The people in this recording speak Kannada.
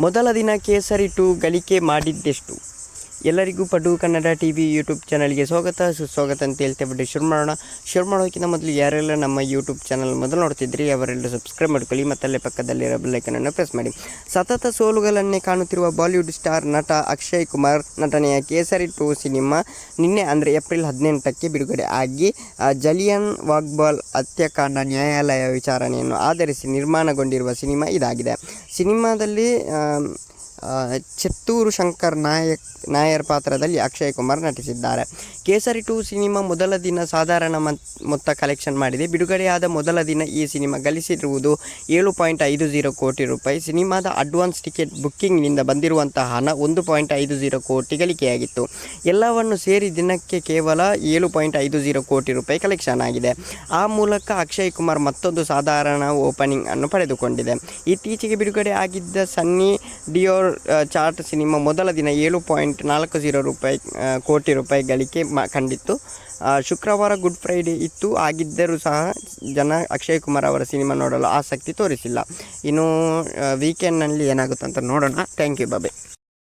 ಮೊದಲ ದಿನ ಕೇಸರಿ ಟು ಗಳಿಕೆ ಮಾಡಿದ್ದೆಷ್ಟು? ಎಲ್ಲರಿಗೂ Padu Kannada T V YouTube ಚಾನಲ್ಗೆ ಸ್ವಾಗತ. ಸುಸ್ವಾಗತ ಅಂತ ಹೇಳ್ತೇವೆ ಬಿಟ್ಟು ಶುರು ಮಾಡೋಣ. ಶುರು ಮಾಡೋಕ್ಕಿಂತ ಮೊದಲು ಯಾರೆಲ್ಲ ನಮ್ಮ ಯೂಟ್ಯೂಬ್ ಚಾನಲ್ ಮೊದಲು ನೋಡ್ತಿದ್ರಿ, ಅವರೆಲ್ಲ ಸಬ್ಸ್ಕ್ರೈಬ್ ಮಾಡ್ಕೊಳ್ಳಿ, ಮತ್ತಲ್ಲೇ ಪಕ್ಕದಲ್ಲಿರೋ ಬೆಲ್ಲೈಕನನ್ನು ಪ್ರೆಸ್ ಮಾಡಿ. ಸತತ ಸೋಲುಗಳನ್ನೇ ಕಾಣುತ್ತಿರುವ ಬಾಲಿವುಡ್ ಸ್ಟಾರ್ ನಟ ಅಕ್ಷಯ್ ಕುಮಾರ್, ನಟನೆಯ ಕೇಸರಿ ಟು ಸಿನಿಮಾ ನಿನ್ನೆ ಅಂದರೆ ಏಪ್ರಿಲ್ ಹದಿನೆಂಟಕ್ಕೆ ಬಿಡುಗಡೆ ಆಗಿ ಜಲಿಯನ್ ವಾಗ್ಬಾಲ್ ಹತ್ಯಾಕಾಂಡ ನ್ಯಾಯಾಲಯ ವಿಚಾರಣೆಯನ್ನು ಆಧರಿಸಿ ನಿರ್ಮಾಣಗೊಂಡಿರುವ ಸಿನಿಮಾ ಇದಾಗಿದೆ. ಸಿನಿಮಾದಲ್ಲಿ ಚಿತ್ತೂರು ಶಂಕರ್ ನಾಯಕ್, ನಾಯರ್ ಪಾತ್ರದಲ್ಲಿ ಅಕ್ಷಯ್ ಕುಮಾರ್ ನಟಿಸಿದ್ದಾರೆ. ಕೇಸರಿ ಟು ಸಿನಿಮಾ ಮೊದಲ ದಿನ ಸಾಧಾರಣ ಮತ್- ಮೊತ್ತ ಕಲೆಕ್ಷನ್ ಮಾಡಿದೆ. ಬಿಡುಗಡೆಯಾದ ಮೊದಲ ದಿನ ಈ ಸಿನಿಮಾ ಗಳಿಸಿರುವುದು ಏಳು ಪಾಯಿಂಟ್ ಐದು ಜೀರೋ ಕೋಟಿ ರೂಪಾಯಿ. ಸಿನಿಮಾದ ಅಡ್ವಾನ್ಸ್ ಟಿಕೆಟ್ ಬುಕ್ಕಿಂಗ್ನಿಂದ ಬಂದಿರುವಂತಹ ಹಣ ಒಂದು ಪಾಯಿಂಟ್ ಐದು ಜೀರೋ ಕೋಟಿ ಗಳಿಕೆಯಾಗಿತ್ತು. ಎಲ್ಲವನ್ನು ಸೇರಿ ದಿನಕ್ಕೆ ಕೇವಲ ಏಳು ಪಾಯಿಂಟ್ ಐದು ಜೀರೋ ಕೋಟಿ ರೂಪಾಯಿ ಕಲೆಕ್ಷನ್ ಆಗಿದೆ. ಆ ಮೂಲಕ ಅಕ್ಷಯ್ ಕುಮಾರ್ ಮತ್ತೊಂದು ಸಾಧಾರಣ ಓಪನಿಂಗ್ ಅನ್ನು ಪಡೆದುಕೊಂಡಿದೆ. ಇತ್ತೀಚೆಗೆ ಬಿಡುಗಡೆ ಆಗಿದ್ದ ಸನ್ನಿ ಡಿಯೋರ್ ಚಾರ್ಟ್ ಸಿನಿಮಾ ಮೊದಲ ದಿನ ಏಳು ಪಾಯಿಂಟ್ ನಾಲ್ಕು ಜೀರೋ ರೂಪಾಯಿ ಕೋಟಿ ರೂಪಾಯಿ ಗಳಿಕೆ ಮ, ಕಂಡಿತ್ತು. ಶುಕ್ರವಾರ ಗುಡ್ ಫ್ರೈಡೇ ಇತ್ತು. ಆಗಿದ್ದರೂ ಸಹ ಜನ ಅಕ್ಷಯ್ ಕುಮಾರ್ ಅವರ ಸಿನಿಮಾ ನೋಡಲು ಆಸಕ್ತಿ ತೋರಿಸಿಲ್ಲ. ಇನ್ನು ವೀಕೆಂಡ್ನಲ್ಲಿ ಏನಾಗುತ್ತೆ ಅಂತ ನೋಡೋಣ. Thank you ಬಾಬೆ